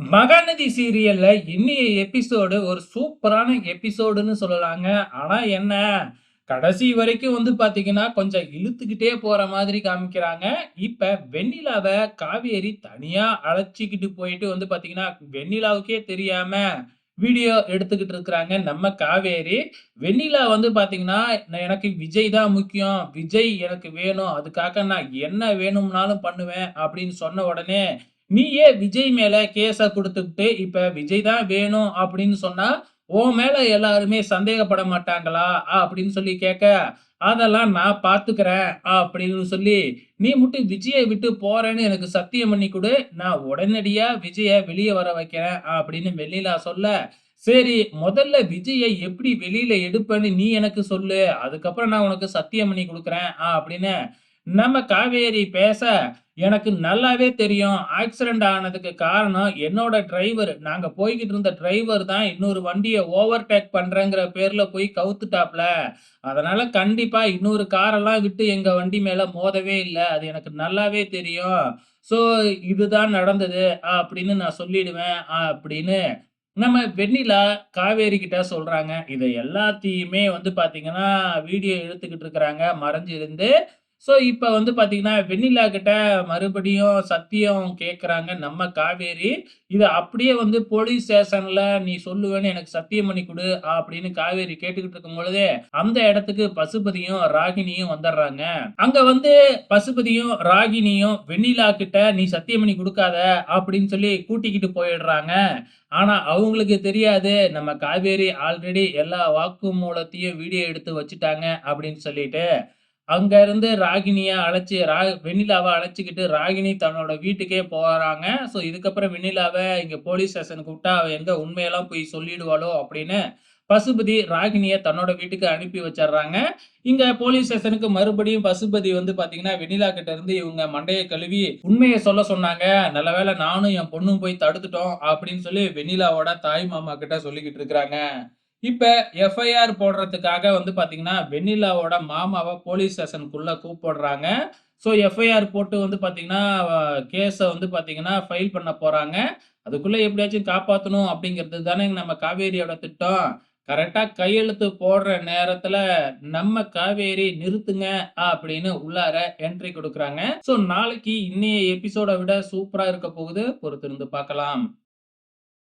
மகாநதி சீரியல்ல இன்னைய எபிசோடு ஒரு சூப்பரான எபிசோடுன்னு சொல்லலாங்க. ஆனா என்ன, கடைசி வரைக்கும் வந்து பாத்தீங்கன்னா, கொஞ்சம் இழுத்துக்கிட்டே போற மாதிரி காமிக்கிறாங்க. இப்ப வெண்ணிலாவை காவேரி தனியா அழைச்சிக்கிட்டு போயிட்டு வந்து பாத்தீங்கன்னா, வெண்ணிலாவுக்கே தெரியாம வீடியோ எடுத்துக்கிட்டு இருக்கிறாங்க நம்ம காவேரி. வெண்ணிலா வந்து பாத்தீங்கன்னா, "எனக்கு விஜய் தான் முக்கியம். விஜய் எனக்கு வேணும். அதுக்காக நான் என்ன வேணும்னாலும் பண்ணுவேன்." அப்படின்னு சொன்ன உடனே, "நீயே விஜய் மேல கேஸை கொடுத்துக்கிட்டு இப்ப விஜய் தான் வேணும் அப்படின்னு சொன்னா, உன் மேல எல்லாருமே சந்தேகப்பட மாட்டாங்களா?" அப்படின்னு சொல்லி கேட்க, "அதெல்லாம் நான் பாத்துக்கிறேன்." அப்படின்னு சொல்லி, "நீ மட்டும் விஜயை விட்டு போறேன்னு எனக்கு சத்தியம் பண்ணி கொடு நான் உடனடியா விஜய வெளியே வர வைக்கிறேன்." அப்படின்னு வெள்ளிலா சொல்ல, "சரி முதல்ல விஜயை எப்படி வெளியில எடுப்பேன்னு நீ எனக்கு சொல்லு. அதுக்கப்புறம் நான் உனக்கு சத்தியம் பண்ணி கொடுக்குறேன் அப்படின்னு நம்ம காவேரி பேச, "எனக்கு நல்லாவே தெரியும். ஆக்சிடென்ட் ஆனதுக்கு காரணம் என்னோட டிரைவர். நாங்க போய்கிட்டு இருந்த டிரைவர் தான் இன்னொரு வண்டியை ஓவர்டேக் பண்றேங்கிற பேர்ல போய் கவுத்துட்டாப்ல. அதனால கண்டிப்பா இன்னொரு காரெல்லாம் விட்டு எங்க வண்டி மேல மோதவே இல்லை அது எனக்கு நல்லாவே தெரியும். ஸோ இதுதான் நடந்தது." அப்படின்னு நான் சொல்லிடுவேன். அப்படின்னு நம்ம வெண்ணிலா காவேரி கிட்ட சொல்றாங்க. இதை எல்லாத்தையுமே வந்து பாத்தீங்கன்னா, வீடியோ எடுத்துக்கிட்டு இருக்கிறாங்க மறைஞ்சிருந்து ஸோ இப்போ வந்து பார்த்தீங்கன்னா வெண்ணிலா கிட்ட மறுபடியும் சத்தியம் கேட்குறாங்க நம்ம காவேரி. இதை அப்படியே வந்து போலீஸ் ஸ்டேஷனில் நீ சொல்லுவேன்னு எனக்கு சத்தியம் பண்ணி கொடு அப்படின்னு காவேரி கேட்டுக்கிட்டு இருக்கும் பொழுதே, அந்த இடத்துக்கு பசுபதியும், ராகினியும் வந்துடுறாங்க. அங்கே வந்து பசுபதியும், ராகினியும் வெண்ணிலா கிட்ட, "நீ சத்தியம் பண்ணி கொடுக்காத அப்படின்னு சொல்லி கூட்டிக்கிட்டு போயிடுறாங்க. ஆனால் அவங்களுக்கு தெரியாது, நம்ம காவேரி ஆல்ரெடி எல்லா வாக்கு மூலத்தையும் வீடியோ எடுத்து வச்சுட்டாங்க அப்படின்னு சொல்லிட்டு. அங்க இருந்து ராகினிய அழைச்சி ரா வெண்ணிலாவை அழைச்சிக்கிட்டு ராகினி தன்னோட வீட்டுக்கே போறாங்க. ஸோ இதுக்கப்புறம் வெண்ணிலாவை இங்க போலீஸ் ஸ்டேஷனுக்கு விட்டா, அவ எங்க உண்மையெல்லாம் போய் சொல்லிடுவாளோ அப்படின்னு, பசுபதி ராகினிய தன்னோட வீட்டுக்கு அனுப்பி வச்சிடுறாங்க இங்க போலீஸ் ஸ்டேஷனுக்கு மறுபடியும் பசுபதி வந்து பாத்தீங்கன்னா, வெண்ணிலா கிட்ட இருந்து இவங்க மண்டையை கழுவி உண்மையை சொல்ல சொன்னாங்க. நல்ல வேளை நானும் என் பொண்ணும் போய் தடுத்துட்டோம். அப்படின்னு சொல்லி வெண்ணிலாவோட தாய் மாமா கிட்ட சொல்லிக்கிட்டு இருக்கிறாங்க. இப்போ எஃப்ஐஆர் போடுறதுக்காக வந்து பார்த்தீங்கன்னா வெண்ணிலாவோட மாமாவை போலீஸ் ஸ்டேஷனுக்குள்ள கூப்பிடுறாங்க. ஸோ எஃப்ஐஆர் போட்டு வந்து பார்த்தீங்கன்னா கேஸை வந்து பார்த்தீங்கன்னா ஃபைல் பண்ண போகிறாங்க அதுக்குள்ளே எப்படியாச்சும் காப்பாற்றணும் அப்படிங்கிறது தானே நம்ம காவேரியோட திட்டம். கரெக்டாக கையெழுத்து போடுற நேரத்தில் நம்ம காவேரி "நிறுத்துங்க." அப்படின்னு உள்ளார என்ட்ரி கொடுக்குறாங்க ஸோ நாளைக்கு இன்னைய எபிசோட விட சூப்பராக இருக்க போகுது. பொறுத்திருந்து பார்க்கலாம்.